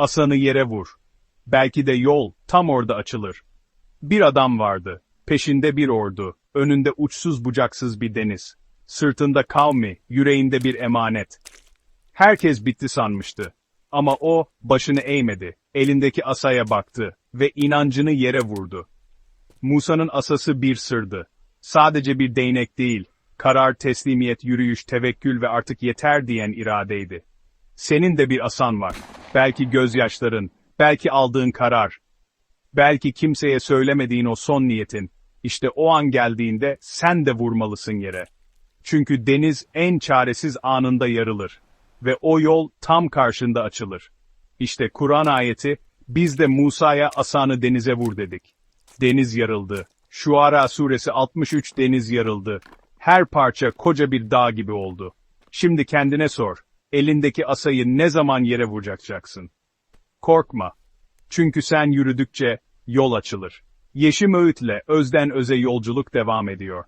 Asanı yere vur. Belki de yol tam orada açılır. Bir adam vardı. Peşinde bir ordu. Önünde uçsuz bucaksız bir deniz. Sırtında kavmi, yüreğinde bir emanet. Herkes bitti sanmıştı. Ama o, başını eğmedi. Elindeki asaya baktı ve inancını yere vurdu. Musa'nın asası bir sırdı. Sadece bir değnek değil, karar, teslimiyet, yürüyüş, tevekkül ve artık yeter diyen iradeydi. Senin de bir asan var. Belki gözyaşların, belki aldığın karar, belki kimseye söylemediğin o son niyetin. İşte o an geldiğinde sen de vurmalısın yere. Çünkü deniz en çaresiz anında yarılır ve o yol tam karşında açılır. İşte Kur'an ayeti, biz de Musa'ya asanı denize vur dedik. Deniz yarıldı. Şuara suresi 63 deniz yarıldı. Her parça koca bir dağ gibi oldu. Şimdi kendine sor, elindeki asayı ne zaman yere vuracaksın? Korkma. Çünkü sen yürüdükçe yol açılır. Yeşim Öğüt'le özden öze yolculuk devam ediyor.